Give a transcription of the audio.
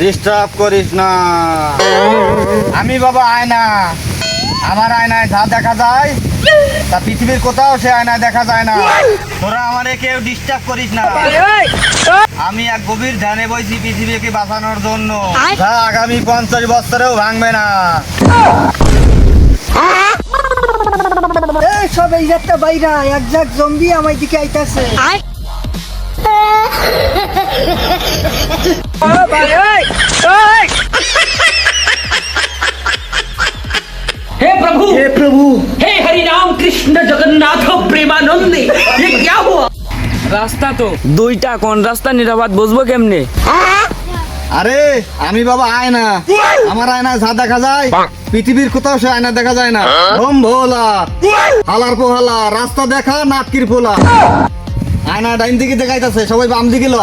Disturb করিস না। আমি বাবা আয়না আমার আয়নায় যা দেখা যায় তা পৃথিবীর কোথাও সে আয়নায় দেখা যায় না। তোরা আমারে কেউ ডিস্টার্ব করিস না। আমি এক গভীর ধ্যানে বইছি পৃথিবীকে বাঁচানোর জন্য। যা আগামী পঞ্চাশ বছরেও ভাঙবে না। এই সব এই যাত্রা বাইরা এক ঝাঁক জম্বি আমার দিকে আইতাছে। हे प्रभु হে প্রভু हे हरि राम कृष्ण जगन्नाथ प्रेमानंद ये क्या हुआ রাস্তা তো দুইটা কোন রাস্তা নিরাপদ বুঝবো কেমনে আরে আমি বাবা আয়না আমার আয়নায় যা দেখা যায় পৃথিবীর কোথাও সে আয়না দেখা যায় না ভোম ভোলা হালার পোহালা রাস্তা দেখা নাটকির পোলা আয়না ডাইন দিকে দেখাইতেছে সবাই বাম দিকে ল